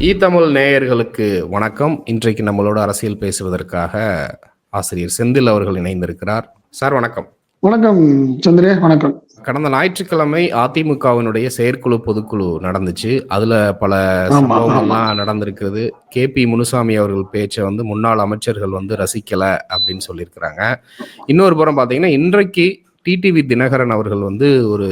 ஈ தமிழ் நேயர்களுக்கு வணக்கம். இன்றைக்கு நம்மளோட அரசியல் பேசுவதற்காக ஆசிரியர் செந்தில் அவர்கள் இணைந்திருக்கிறார். சார் வணக்கம். வணக்கம் சந்திரே வணக்கம். கடந்த ஞாயிற்றுக்கிழமை அதிமுகவினுடைய செயற்குழு பொதுக்குழு நடந்துச்சு. அதுல பல சம்பவங்கள்லாம் நடந்திருக்கிறது. கே பி முனுசாமி அவர்கள் பேச்சை வந்து முன்னாள் அமைச்சர்கள் வந்து ரசிக்கல அப்படின்னு சொல்லியிருக்கிறாங்க. இன்னொரு புறம் பாத்தீங்கன்னா இன்றைக்கு டிடிவி தினகரன் அவர்கள் வந்து ஒரு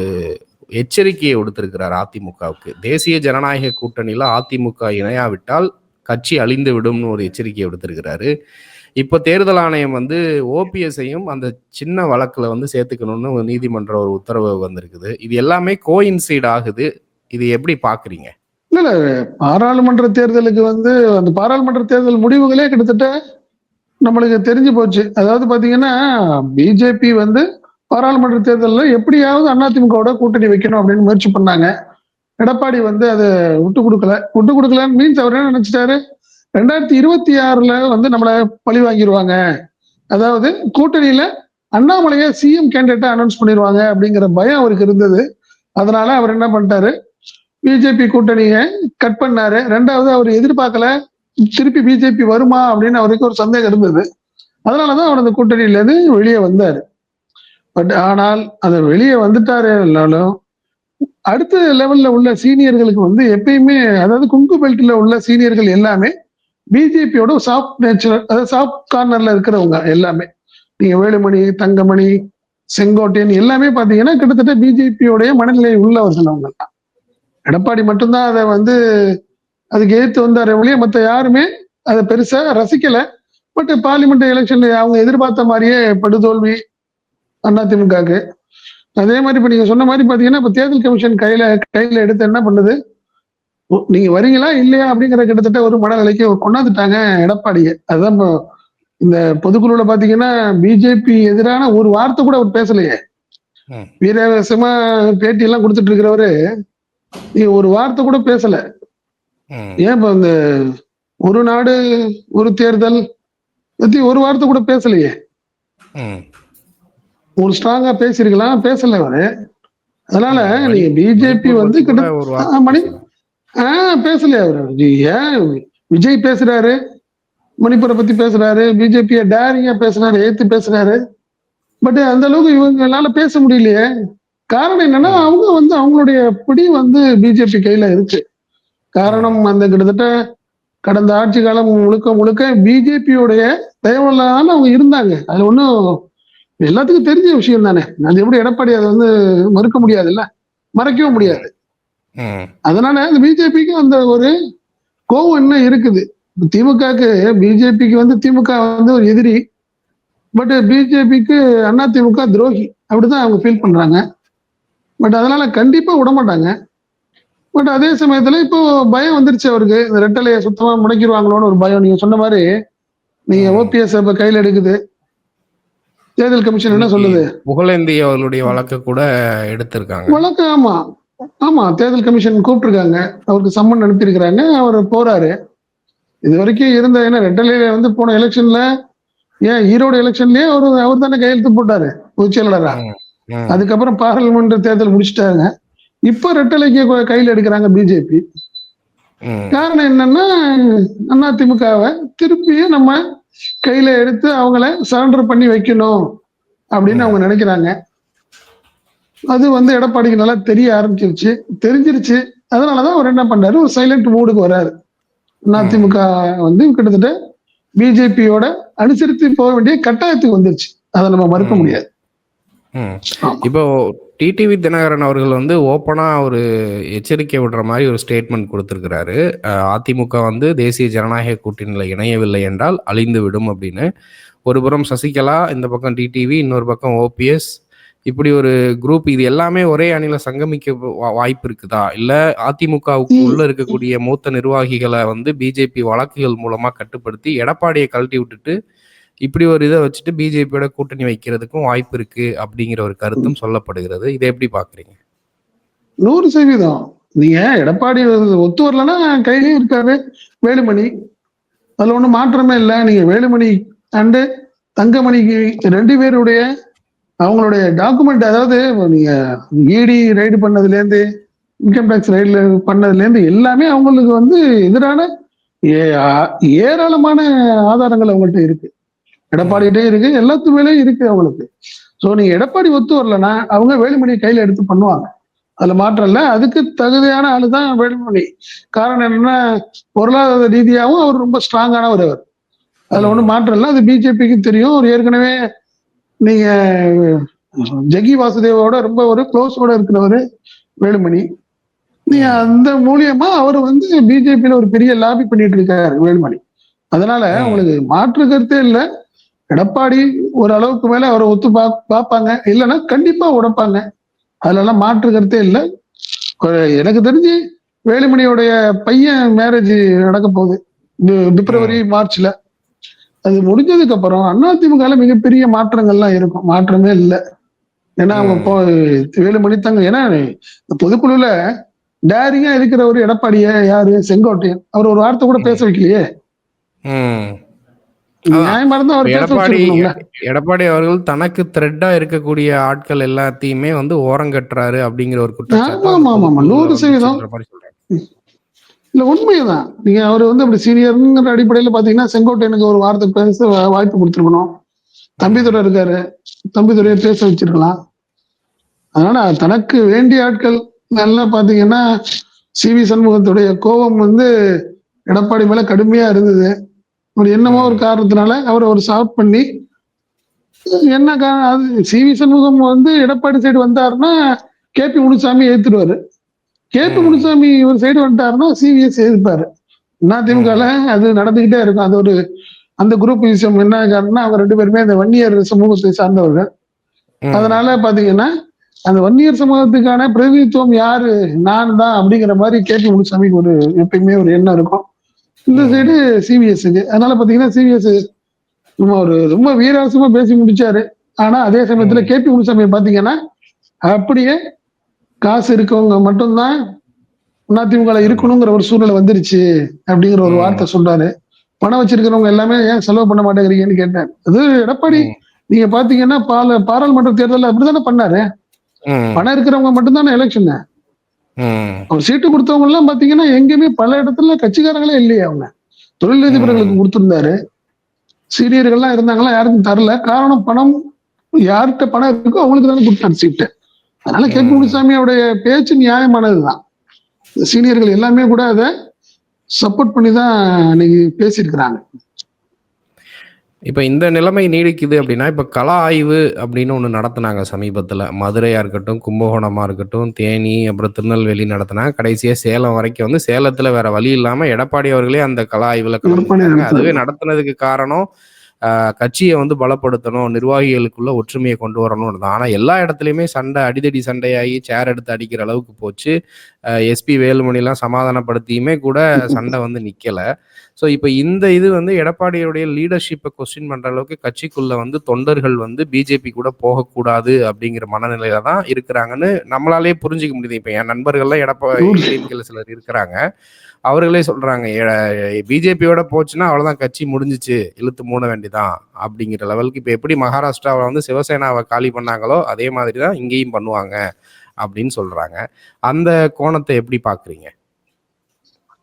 எச்சரிக்கையை கொடுத்திருக்கிறார் அதிமுகவுக்கு. தேசிய ஜனநாயக கூட்டணியில அதிமுக இணையாவிட்டால் கட்சி அழிந்து விடும்னு ஒரு எச்சரிக்கையை விடுத்திருக்கிறாரு. இப்போ தேர்தல் ஆணையம் வந்து ஓபிஎஸ்ஐயும் அந்த சின்ன வழக்குல வந்து சேர்த்துக்கணும்னு ஒரு நீதிமன்ற ஒரு உத்தரவு வந்திருக்குது. இது எல்லாமே கோயின்சைட் ஆகுது. இது எப்படி பாக்குறீங்க? இல்ல இல்ல. பாராளுமன்ற தேர்தலுக்கு வந்து அந்த பாராளுமன்ற தேர்தல் முடிவுகளே கிட்டத்தட்ட நம்மளுக்கு தெரிஞ்சு போச்சு. அதாவது பாத்தீங்கன்னா பிஜேபி வந்து பாராளுமன்ற தேர்தலில் எப்படியாவது அதிமுகவோட கூட்டணி வைக்கணும் அப்படின்னு முயற்சி பண்ணாங்க. எடப்பாடி வந்து அதை விட்டு கொடுக்கல. விட்டு கொடுக்கலன்னு மீன்ஸ் அவர் என்ன நினைச்சிட்டாரு? ரெண்டாயிரத்தி இருபத்தி ஆறுல வந்து நம்மளை பழி வாங்கிடுவாங்க அதாவது கூட்டணியில அண்ணாமலையை சிஎம் கேண்டிடேட்டா அனௌன்ஸ் பண்ணிடுவாங்க அப்படிங்கிற பயம் அவருக்கு இருந்தது. அதனால அவர் என்ன பண்ணிட்டாரு? பிஜேபி கூட்டணியை கட் பண்ணாரு. ரெண்டாவது அவர் எதிர்பார்க்கல திருப்பி பிஜேபி வருமா அப்படின்னு அவருக்கு ஒரு சந்தேகம் இருந்தது. அதனாலதான் அவர் அந்த கூட்டணியிலேருந்து வெளியே வந்தாரு. பட் ஆனால் அது வெளியே வந்துட்டாரே இருந்தாலும் அடுத்த லெவல்ல உள்ள சீனியர்களுக்கு வந்து எப்பயுமே அதாவது குங்கு பெல்ட்ல உள்ள சீனியர்கள் எல்லாமே பிஜேபியோட சாஃப்ட் நேச்சர் அதாவது சாஃப்ட் கார்னர்ல இருக்கிறவங்க எல்லாமே. நீங்க வேலுமணி தங்கமணி செங்கோட்டையன் எல்லாமே பாத்தீங்கன்னா கிட்டத்தட்ட பிஜேபியோடைய மனநிலை உள்ளவர்கள் அவங்க தான் எடப்பாடி மட்டும்தான் அதை வந்து அதுக்கு எதிர்த்து வந்தார் வழியே மற்ற யாருமே அதை பெருசா ரசிக்கல. பட் பார்லிமெண்ட் எலெக்ஷன்ல அவங்க எதிர்பார்த்த மாதிரியே படுதோல்வி அதிமுகக்கு அதே மாதிரி இப்ப நீங்க சொன்ன மாதிரி பாத்தீங்கன்னா இப்ப தேர்தல் கமிஷன் கையில கையில எடுத்து என்ன பண்ணுது? நீங்க வரீங்களா இல்லையா அப்படிங்கிற கிட்டத்தட்ட ஒரு மனநிலைக்கு கொண்டாந்துட்டாங்க எடப்பாடியை. அதுதான் இப்போ இந்த பொதுக்குழுல பாத்தீங்கன்னா பிஜேபி எதிரான ஒரு வார்த்தை கூட அவர் பேசலையே. வீரவசமா பேட்டி எல்லாம் கொடுத்துட்டு இருக்கிறவரு நீங்க ஒரு வார்த்தை கூட பேசல. ஏன் இப்ப இந்த ஒரு நாடு ஒரு தேர்தல் பத்தி ஒரு வார்த்தை கூட பேசலையே. ஒரு ஸ்ட்ராங்கா பேசிருக்கலாம் பேசல அவரு. அதனால நீங்க பிஜேபி வந்து கூட கிட்ட மணி பேசல. ஆஹ் பேசலையா அவரு. ஏன் விஜய் பேசுறாரு? மணிப்பூரை பத்தி பேசுறாரு. பிஜேபிய டேரிங்கா பேசுறாரு ஏத்து பேசுறாரு. பட் அந்த அளவுக்கு இவங்களால பேச முடியலையே. காரணம் என்னன்னா அவங்க வந்து அவங்களுடைய பிடி வந்து பிஜேபி கையில இருக்கு. காரணம் அந்த கிட்டத்தட்ட கடந்த ஆட்சி காலம் முழுக்க முழுக்க பிஜேபியோடைய தயவுலான அவங்க இருந்தாங்க. அது ஒன்றும் எல்லாத்துக்கும் தெரிஞ்ச விஷயம் தானே. அது எப்படி எடப்பாடி அதை வந்து மறுக்க முடியாதுல்ல? மறைக்கவும் முடியாது. அதனால அந்த பிஜேபிக்கு அந்த ஒரு கோவம் இன்னும் இருக்குது. திமுகக்கு பிஜேபிக்கு வந்து திமுக வந்து ஒரு எதிரி பட் பிஜேபிக்கு அண்ணா திமுக துரோகி. அப்படிதான் அவங்க ஃபீல் பண்றாங்க. பட் அதனால கண்டிப்பா விட மாட்டாங்க. பட் அதே சமயத்துல இப்போ பயம் வந்துருச்சு அவருக்கு. இந்த ரெட்டலையை சுத்தமா முடக்கிடுவாங்களோன்னு ஒரு பயம். நீங்க சொன்ன மாதிரி நீங்க ஓபிஎஸ் இப்ப கையில எடுக்குது. தேர்தல் கமிஷன் என்ன சொல்லுது? புகழேந்தி அவர்களுடைய வழக்கு கூட எடுத்திருக்காங்க. வழக்கு ஆமா. ஆமா தேர்தல் கமிஷன் கூப்பிட்டுருக்காங்க. அவருக்கு சம்மன் அனுப்பியிருக்கிறாங்க. அவர் போறாரு. இது வரைக்கும் இருந்த ஏன்னா ரெட்டலையில வந்து போன எலெக்ஷன்ல ஏன் ஈரோடு எலெக்ஷன்லயே அவரு அவர் தானே கையெழுத்து போட்டாரு பொதுச் செயலாளரா. அதுக்கப்புறம் பாராளுமன்ற தேர்தல் முடிச்சிட்டாங்க. இப்ப ரெட்டலைக்கு கையில எடுக்கிறாங்க பிஜேபி காரணம் என்னன்னா அதிமுகவை திருப்பியும் நம்ம கையில எடுத்து அவங்கள சரண்டர் பண்ணி வைக்கணும் அப்படின்னு அவங்க நினைக்கிறாங்க. அது வந்து எடப்பாடிக்கு நல்லா தெரிய ஆரம்பிச்சிருச்சு. தெரிஞ்சிருச்சு. அதனாலதான் அவர் என்ன பண்றாரு ஒரு சைலண்ட் மூடுக்கு வர்றாரு அதிமுக வந்து கிட்டத்தட்ட பிஜேபியோட அனுசரித்து போக வேண்டிய கட்டாயத்துக்கு வந்துருச்சு. அதை நம்ம மறுக்க. முடியாது. இப்போ டிடிவி தினகரன் அவர்கள் வந்து ஓப்பனாக ஒரு எச்சரிக்கை விடுற மாதிரி ஒரு ஸ்டேட்மெண்ட் கொடுத்துருக்கிறாரு. அதிமுக வந்து தேசிய ஜனநாயக கூட்டணியில் இணையவில்லை என்றால் அழிந்து விடும் அப்படின்னு. ஒரு புறம் சசிகலா இந்த பக்கம் டிடிவி இன்னொரு பக்கம் ஓபிஎஸ் இப்படி ஒரு குரூப் இது எல்லாமே ஒரே அணில சங்கமிக்க வாய்ப்பு இருக்குதா? இல்ல அதிமுகவுக்கு உள்ள இருக்கக்கூடிய மூத்த நிர்வாகிகளை வந்து பிஜேபி வழக்குகள் மூலமா கட்டுப்படுத்தி எடப்பாடியை கழட்டி விட்டுட்டு இப்படி ஒரு இதை வச்சுட்டு பிஜேபியோட கூட்டணி வைக்கிறதுக்கும் வாய்ப்பு இருக்கு அப்படிங்கிற ஒரு கருத்தும் சொல்லப்படுகிறது. இதை எப்படி பாக்குறீங்க நூறு சதவீதம். நீங்க எடப்பாடி ஒத்து வரலன்னா கையிலயும் இருக்காரு வேலுமணி அதுல ஒண்ணும் மாற்றமே இல்லை. நீங்க வேலுமணி அண்டு தங்கமணிக்கு ரெண்டு பேருடைய அவங்களுடைய டாக்குமெண்ட் அதாவது நீங்க இடி ரைடு பண்ணதுல இருந்து இன்கம் டேக்ஸ் ரைட்ல பண்ணதுல இருந்து எல்லாமே அவங்களுக்கு வந்து எதிரான ஏ- ஏராளமான ஆதாரங்கள் அவங்கள்ட்ட இருக்கு. எடப்பாடிகிட்டே இருக்கு. எல்லாத்து மேலேயும் இருக்கு அவங்களுக்கு. சோ நீங்க எடப்பாடி ஒத்து வரலன்னா அவங்க வேலுமணி கையில எடுத்து பண்ணுவாங்க. அதுல மாற்றம் இல்ல. அதுக்கு தகுதியான ஆளு தான் வேலுமணி. காரணம் என்னன்னா பொருளாதார ரீதியாகவும் அவர் ரொம்ப ஸ்ட்ராங்கானவர் அவர். அதுல ஒண்ணும் மாற்றம் இல்லை. அது பிஜேபிக்கு தெரியும். அவர் ஏற்கனவே நீங்க ஜெகி வாசுதேவோட ரொம்ப ஒரு க்ளோஸோட இருக்கிறவர் வேலுமணி. நீங்க அந்த மூலியமா அவர் வந்து பிஜேபியில ஒரு பெரிய லாபி பண்ணிட்டு இருக்காரு வேலுமணி. அதனால. உங்களுக்கு மாற்று கருத்தே இல்ல. எடப்பாடி ஒரு அளவுக்கு மேல அவரை ஒத்து பா பார்ப்பாங்க. இல்லைன்னா கண்டிப்பா உடைப்பாங்க. அதுலலாம் மாற்று கருத்தே இல்ல எனக்கு தெரிஞ்சு வேலுமணியோடைய பையன் மேரேஜ் நடக்க போகுது. பிப்ரவரி மார்ச்ல. அது முடிஞ்சதுக்கு அப்புறம் அதிமுக மிகப்பெரிய மாற்றங்கள்லாம் இருக்கும். மாற்றமே இல்லை. ஏன்னா அவங்க. இப்போ வேலுமணி தங்க ஏன்னா பொதுக்குழுல டேரிங்கா இருக்கிற ஒரு எடப்பாடிய யாரு? செங்கோட்டையன். அவர் ஒரு வார்த்தை கூட பேச வைக்கலையே. எடப்பாடி எடப்பாடி அவர்கள் தனக்கு த்ரெட்டா இருக்கக்கூடிய ஆட்கள் எல்லாத்தையுமே வந்து ஓரங்கட்டுறாரு அப்படிங்கிற ஒரு ஆமா, நூறு சதவீதம். இல்ல உண்மைதான். நீங்க அவர் வந்து அப்படி சீனியர்ங்கிற அடிப்படையில பாத்தீங்கன்னா செங்கோட்டையனுக்கு ஒரு வார்த்தை பேச வாய்ப்பு கொடுத்துருக்கணும். தம்பிதுரை இருக்காரு. தம்பிதுரையை பேச வச்சிருக்கலாம். அதனால தனக்கு வேண்டிய ஆட்கள் நல்லா பாத்தீங்கன்னா சி வி சண்முகத்துடைய கோபம் வந்து எடப்பாடி மேல கடுமையா இருந்தது. ஒரு என்னமோ ஒரு காரணத்தினால அவரை ஒரு சாஃப்ட் பண்ணி என்ன காரணம்? அது சி வி சண்முகம் வந்து எடப்பாடி சைடு வந்தாருன்னா K P Munusamy ஏத்துருவாரு. K P. Munusamy இவர் சைடு வந்துட்டாருன்னா சிவிஎஸ் எதிர்ப்பாரு அதிமுகல அது நடந்துகிட்டே இருக்கும். அது ஒரு அந்த குரூப் விஷயம் என்ன காரணம்னா அவங்க ரெண்டு பேருமே அந்த வன்னியர் சமூகத்தை சார்ந்தவர்கள். அதனால பாத்தீங்கன்னா அந்த வன்னியர் சமூகத்துக்கான பிரதிநிதித்துவம் யாரு? நான் தான் அப்படிங்கிற மாதிரி கே பி முனுசாமிக்கு ஒரு எப்பயுமே ஒரு எண்ணம் இருக்கும். இந்த. சைடு சிவிஎஸ்க்கு அதனால பாத்தீங்கன்னா சிவிஎஸ் ஒரு ரொம்ப வீராசமா பேசி முடிச்சாரு ஆனா அதே சமயத்துல. கே பி முனுசாமி பாத்தீங்கன்னா அப்படியே காசு இருக்கவங்க மட்டும்தான் அதிமுக இருக்கணுங்கிற ஒரு சூழ்நிலை வந்துருச்சு அப்படிங்கிற ஒரு. வார்த்தை சொல்றாரு பணம் வச்சிருக்கிறவங்க எல்லாமே ஏன் செலவு பண்ண மாட்டேங்கிறீங்கன்னு கேட்டேன் அது எடப்பாடி. நீங்க பாத்தீங்கன்னா பால பாராளுமன்ற தேர்தலில் அப்படித்தானே பண்ணாரு. பணம் இருக்கிறவங்க மட்டும்தானே எலெக்ஷன் அவர் சீட்டு கொடுத்தவங்க எல்லாம் பாத்தீங்கன்னா எங்கேயுமே பல இடத்துல கட்சிக்காரங்களே இல்லையே அவங்க. தொழிலதிபர்களுக்கு கொடுத்திருந்தாரு. சீனியர்கள்லாம் இருந்தாங்களா யாருக்கும் தரல. காரணம் பணம் யார்கிட்ட பணம் இருக்கோ அவங்களுக்கு தானே கொடுத்தாரு சீட்டு. அதனால கே. முனுசாமியோடைய பேச்சு நியாயமானதுதான். சீனியர்கள் எல்லாமே கூட அதை சப்போர்ட் பண்ணி தான் இன்னைக்கு பேசியிருக்கிறாங்க. இப்ப இந்த நிலைமை நீடிக்குது அப்படின்னா இப்ப கள ஆய்வு அப்படின்னு ஒண்ணு நடத்துனாங்க சமீபத்துல. மதுரையா இருக்கட்டும் கும்பகோணமா இருக்கட்டும் தேனி அப்புறம் திருநெல்வேலி நடத்தினாங்க. கடைசியா சேலம் வரைக்கும் வந்து சேலத்துல வேற வழி இல்லாம எடப்பாடி அவர்களே அந்த கள ஆய்வுல எடப்பாடி கலந்துக்கிட்டாங்க அதுவே. நடத்துனதுக்கு காரணம் கட்சியை வந்து பலப்படுத்தணும் நிர்வாகிகளுக்குள்ள ஒற்றுமையை கொண்டு வரணும் தான். ஆனா எல்லா இடத்துலயுமே சண்டை அடிதடி சண்டையாகி சேர் எடுத்து அடிக்கிற அளவுக்கு போச்சு. எஸ்பி வேலுமணிலாம் சமாதானப்படுத்தியுமே கூட சண்டை வந்து நிக்கல. ஸோ இப்போ இந்த இது வந்து எடப்பாடியுடைய லீடர்ஷிப்பை கொஸ்டின் பண்ற அளவுக்கு கட்சிக்குள்ள வந்து தொண்டர்கள் வந்து பிஜேபி கூட போகக்கூடாது அப்படிங்கிற மனநிலையில தான் இருக்கிறாங்கன்னு நம்மளாலே புரிஞ்சுக்க முடியுது. இப்போ என் நண்பர்கள்லாம் எடப்பாடி சிலர் இருக்கிறாங்க. அவர்களே சொல்றாங்க பிஜேபியோட போச்சுன்னா அவ்வளவுதான் கட்சி முடிஞ்சிச்சு இழுத்து மூட வேண்டிதான் அப்படிங்கிற லெவலுக்கு இப்போ எப்படி மகாராஷ்டிராவில் வந்து சிவசேனாவை காலி பண்ணாங்களோ அதே மாதிரி தான் இங்கேயும் பண்ணுவாங்க அப்படின்னு சொல்றாங்க. அந்த கோணத்தை எப்படி பாக்குறீங்க?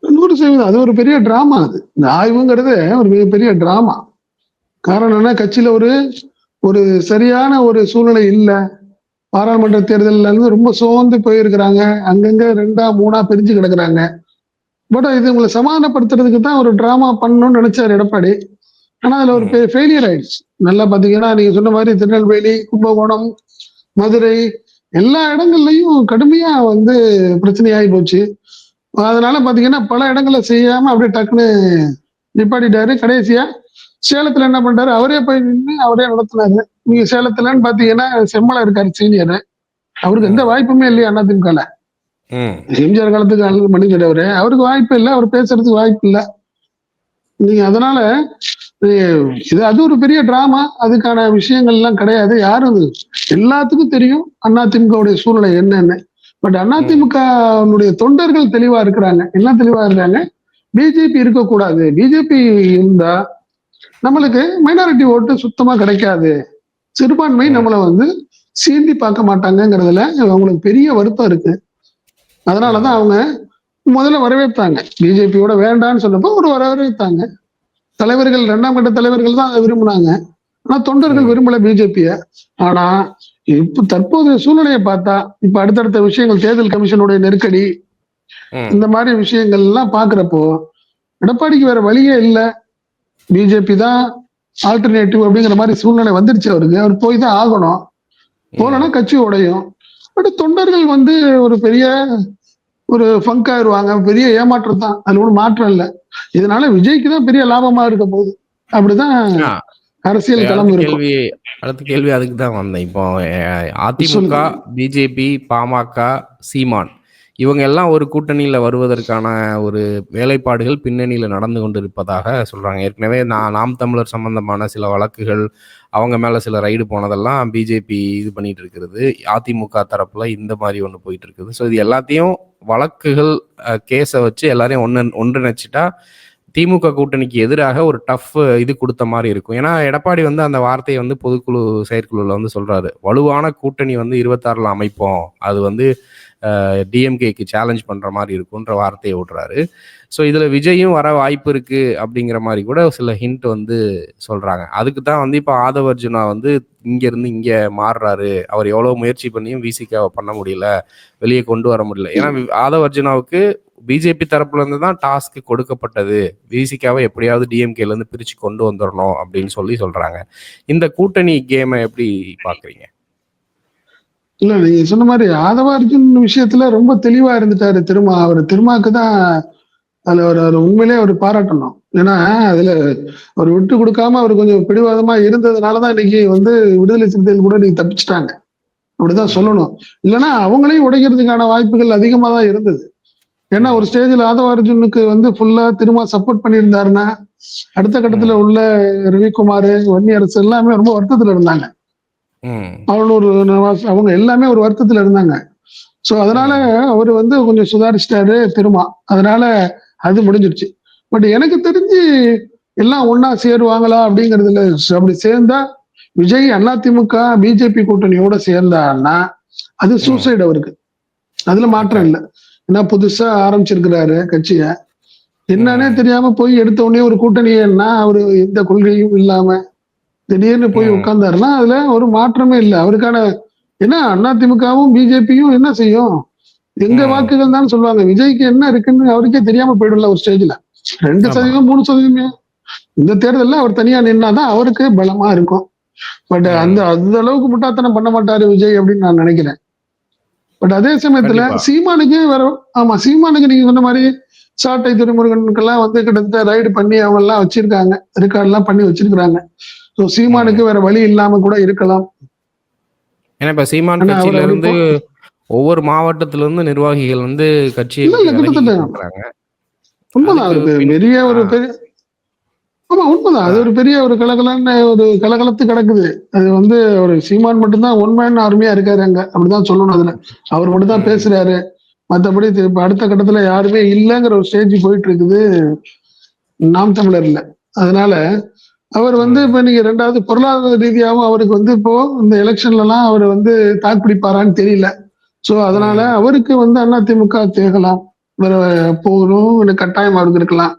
நூறு சதவீதம் அது ஒரு பெரிய டிராமா அது. இந்த ஆய்வுங்கிறது ஒரு மிகப்பெரிய டிராமா காரணம் என்ன? கட்சியில ஒரு ஒரு சரியான ஒரு சூழ்நிலை இல்லை. பாராளுமன்ற தேர்தலில் இருந்து ரொம்ப சோர்ந்து போயிருக்கிறாங்க. அங்கங்க ரெண்டா மூணா பிரிஞ்சு கிடக்குறாங்க. பட் இது உங்களை சமாதானப்படுத்துறதுக்கு தான் ஒரு ட்ராமா பண்ணணும்னு நினைச்சார் எடப்பாடி. ஆனா அதுல ஒரு ஃபெயிலியர் ஆயிடுச்சு. நல்லா பாத்தீங்கன்னா நீங்க சொன்ன மாதிரி திருநெல்வேலி கும்பகோணம் மதுரை எல்லா இடங்கள்லயும் கடுமையா வந்து பிரச்சனையாகி போச்சு. அதனால பாத்தீங்கன்னா பல இடங்கள்ல செய்யாம அப்படியே டக்குன்னு நிப்பாட்டிட்டாரு கடைசியா. சேலத்துல என்ன பண்றாரு? அவரே போய் நின்று அவரே நடத்தினாரு. நீங்க சேலத்துலன்னு பாத்தீங்கன்னா செம்மலை இருக்காரு சீனியர் அவருக்கு எந்த வாய்ப்புமே இல்லையா அதிமுகல எம்ஜிஆர் காலத்துக்கு அழகு மன்னிக்கிற அவருக்கு வாய்ப்பு இல்லை அவர் பேசுறதுக்கு வாய்ப்பு இல்லை. நீங்க அதனால இது அது ஒரு பெரிய டிராமா அதுக்கான விஷயங்கள் எல்லாம் கிடையாது யாரும் எல்லாத்துக்கும் தெரியும் அதிமுகவுடைய சூழ்நிலை என்னன்னு. பட் அதிமுகவுடைய தொண்டர்கள் தெளிவா இருக்கிறாங்க. என்ன தெளிவா இருக்காங்க? பிஜேபி இருக்கக்கூடாது. பிஜேபி இருந்தா நம்மளுக்கு மைனாரிட்டி ஓட்டு சுத்தமா கிடைக்காது. சிறுபான்மை நம்மளை வந்து சீண்டி பார்க்க மாட்டாங்கிறதுல அவங்களுக்கு பெரிய வருத்தம் இருக்கு. அதனாலதான் அவங்க முதல்ல வரவேற்றாங்க பிஜேபியோட வேண்டான்னு சொன்னப்போ ஒரு வரவேற்றாங்க தலைவர்கள் இரண்டாம் கட்ட தலைவர்கள் தான் அதை விரும்பினாங்க. ஆனா தொண்டர்கள். விரும்பல பிஜேபிய. ஆனா இப்ப தற்போதைய சூழ்நிலையை பார்த்தா இப்ப அடுத்தடுத்த விஷயங்கள் தேர்தல் கமிஷனுடைய நெருக்கடி. இந்த மாதிரி விஷயங்கள் எல்லாம் பாக்குறப்போ எடப்பாடிக்கு வேற வழியே இல்ல. பிஜேபி தான் ஆல்டர்னேட்டிவ் அப்படிங்கிற மாதிரி சூழ்நிலை வந்துருச்சு அவருக்கு. அவர் போய் தான் ஆகணும். போலனா கட்சி உடையும். பட் தொண்டர்கள் வந்து ஒரு பெரிய ஒரு ஃபங்க் ஆயிருவாங்க பெரிய ஏமாற்றம் தான். அதுல ஒன்றும் மாற்றம் இல்லை. இதனால விஜய்க்கு தான் பெரிய லாபமா இருக்க போகுது. அப்படிதான். அரசியல் களம் கேள்வி அடுத்த கேள்வி அதுக்கு தான் வந்தேன். இப்போ அதிமுக. பிஜேபி பாமக சீமான். இவங்க எல்லாம் ஒரு கூட்டணியில் வருவதற்கான ஒரு வேலைப்பாடுகள் பின்னணியில் நடந்து கொண்டிருப்பதாக சொல்கிறாங்க ஏற்கனவே நான் நாம் தமிழர் சம்பந்தமான சில வழக்குகள் அவங்க மேலே சில ரைடு போனதெல்லாம் பிஜேபி இது பண்ணிட்டு இருக்கிறது. அதிமுக தரப்பில் இந்த மாதிரி ஒன்று போயிட்டு இருக்குது. ஸோ இது எல்லாத்தையும் வழக்குகள் கேஸை வச்சு எல்லாரையும் ஒன்று ஒன்றிணைச்சிட்டா திமுக கூட்டணிக்கு எதிராக ஒரு டஃப் இது கொடுத்த மாதிரி இருக்கும். ஏன்னா எடப்பாடி வந்து அந்த வார்த்தையை வந்து பொதுக்குழு செயற்குழுல வந்து சொல்றாரு. வலுவான கூட்டணி வந்து இருபத்தாறுல அமைப்போம். அது வந்து டிஎம்கேக்கு சேலஞ்ச் பண்ணுற மாதிரி இருக்குன்ற வார்த்தையை விடுறாரு ஸோ இதில் விஜயும் வர வாய்ப்பு இருக்குது அப்படிங்கிற மாதிரி கூட சில ஹிண்ட் வந்து சொல்கிறாங்க அதுக்கு தான் வந்து இப்போ ஆதவர்ஜுனா வந்து இங்கேருந்து இங்கே மாறுறாரு. அவர் எவ்வளோ முயற்சி பண்ணியும் விசிகாவை பண்ண முடியல. வெளியே கொண்டு வர முடியல. ஏன்னா ஆதவர்ஜுனாவுக்கு பிஜேபி தரப்புலேருந்து தான் டாஸ்க் கொடுக்கப்பட்டது. விசிகாவை எப்படியாவது டிஎம்கேலேருந்து பிரித்து கொண்டு வந்துடணும் அப்படின்னு சொல்லி சொல்கிறாங்க இந்த கூட்டணி கேமை எப்படி பார்க்குறீங்க? இல்ல நீங்க சொன்ன மாதிரி ஆதவார்ஜுன் விஷயத்துல ரொம்ப தெளிவா இருந்துட்டாரு திருமா. அவர் திருமாக்கு தான் அதுல ஒரு ஒரு உண்மையிலே அவர் பாராட்டணும். ஏன்னா அதுல அவர் விட்டு கொடுக்காம அவர் கொஞ்சம் பிடிவாதமா இருந்ததுனாலதான் இன்னைக்கு வந்து விடுதலை சிறுத்தைகள் கூட நீங்க தப்பிச்சிட்டாங்க. அப்படிதான் சொல்லணும். இல்லைன்னா அவங்களையும் உடைக்கிறதுக்கான வாய்ப்புகள் அதிகமா தான் இருந்தது. ஏன்னா ஒரு ஸ்டேஜ்ல ஆதவ அர்ஜுனுக்கு வந்து ஃபுல்லா திரும்ப சப்போர்ட் பண்ணியிருந்தாருன்னா அடுத்த கட்டத்துல உள்ள ரவிக்குமார் வன்னியரசு எல்லாமே ரொம்ப வருத்தத்துல இருந்தாங்க. அவனூர் நவாஸ் அவங்க எல்லாமே ஒரு வருத்தத்துல இருந்தாங்க. சோ அதனால அவர் வந்து கொஞ்சம் சுதாரிச்சிட்டாரு திருமா. அதனால அது முடிஞ்சிருச்சு. பட் எனக்கு தெரிஞ்சு எல்லாம் ஒண்ணா சேருவாங்களா அப்படிங்கறதுல அப்படி சேர்ந்தா விஜய் அதிமுக பிஜேபி கூட்டணியோட சேர்ந்தான்னா அது சூசைட் அவருக்கு. அதுல மாற்றம் இல்லை. ஏன்னா புதுசா ஆரம்பிச்சிருக்கிறாரு கட்சிய. என்னன்னே தெரியாம போய் எடுத்த உடனே ஒரு கூட்டணின்னா அவரு எந்த கொள்கையும் இல்லாம திடீர்னு போய். உட்கார்ந்தாருன்னா அதுல ஒரு மாற்றமே இல்லை அவருக்கான என்ன அதிமுகவும் பிஜேபியும் என்ன செய்யும் எங்க. வாக்குகள் தான் சொல்லுவாங்க விஜய்க்கு என்ன இருக்குன்னு அவருக்கே தெரியாம போயிடும்ல ஒரு ஸ்டேஜ்ல ரெண்டு. சதவீதம் மூணு சதவீதம் இந்த தேர்தல்ல அவர் தனியா நின்னாதான் அவருக்கு பலமா இருக்கும் பட். அந்த அந்த அளவுக்கு முட்டாத்தனம் பண்ண மாட்டாரு விஜய் அப்படின்னு நான் நினைக்கிறேன் பட் அதே சமயத்துல. சீமானுக்கு வேற ஆமா சீமானுக்கு நீங்க சொன்ன மாதிரி சாட்டை துறைமுருகனுக்கெல்லாம் வந்து கிட்டத்தட்ட ரைடு பண்ணி அவங்க எல்லாம் வச்சிருக்காங்க ரெக்கார்ட் எல்லாம் பண்ணி வச்சிருக்காங்க ஸோ சீமானுக்கு வேற வழி இல்லாம கூட இருக்கலாம் ஏன்னா இப்ப சீமான் கட்சியில இருந்து ஒவ்வொரு மாவட்டத்துல இருந்து நிர்வாகிகள் வந்து. இருக்கிறாங்க. உண்மைதான் பின்- பெரிய ஒரு. பெரிய ஆமா உண்மைதான் அது ஒரு பெரிய ஒரு கலகலன்னு ஒரு கலகலத்து கிடக்குது அது வந்து ஒரு சீமான் மட்டும்தான் உண்மையான அருமையா இருக்காரு அங்க அப்படிதான் சொல்லணும் அதுல அவர் மட்டும் தான். பேசுறாரு மத்தபடி இப்ப அடுத்த கட்டத்துல யாருமே இல்லைங்கிற ஒரு ஸ்டேஜ் போயிட்டு இருக்குது நாம் தமிழர்ல அதனால அவர் வந்து இப்ப நீங்க ரெண்டாவது பொருளாதார ரீதியாகவும் அவருக்கு வந்து இப்போ இந்த எலெக்ஷன்ல எல்லாம் அவர் வந்து தாக்குப்பிடிப்பாரான்னு தெரியல. சோ அதனால. அவருக்கு வந்து அதிமுக தேகலாம். வேற போகணும் கட்டாயம் அவருக்கு இருக்கலாம்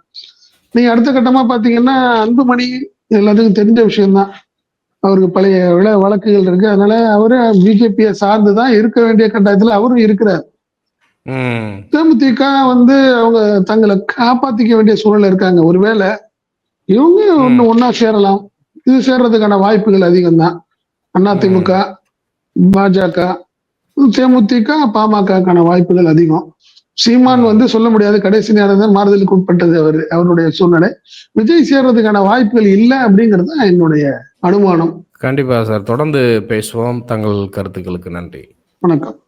நீங்க அடுத்த கட்டமா பாத்தீங்கன்னா அன்புமணி எல்லாத்துக்கும் தெரிஞ்ச விஷயம்தான். அவருக்கு பழைய விள வழக்குகள் இருக்கு. அதனால அவரு பிஜேபியை சார்ந்து தான் இருக்க வேண்டிய கட்டாயத்துல அவரும் இருக்கிறார். தேமுதிக வந்து அவங்க தங்களை காப்பாத்திக்க வேண்டிய சூழல்ல இருக்காங்க. ஒருவேளை இவங்க ஒண்ணு ஒன்னா சேரலாம். இது சேர்றதுக்கான வாய்ப்புகள் அதிகம் தான் அதிமுக பாஜக தேமுதிக பாமகக்கான வாய்ப்புகள் அதிகம். சீமான் வந்து சொல்ல முடியாது. கடைசி நேரம் மாறுதலுக்கு உட்பட்டது அவர் அவருடைய சூழ்நிலை. விஜய் சேர்றதுக்கான வாய்ப்புகள் இல்லை அப்படிங்கிறது தான் என்னுடைய அனுமானம். கண்டிப்பா சார். தொடர்ந்து பேசுவோம். தங்கள் கருத்துக்களுக்கு நன்றி. வணக்கம்.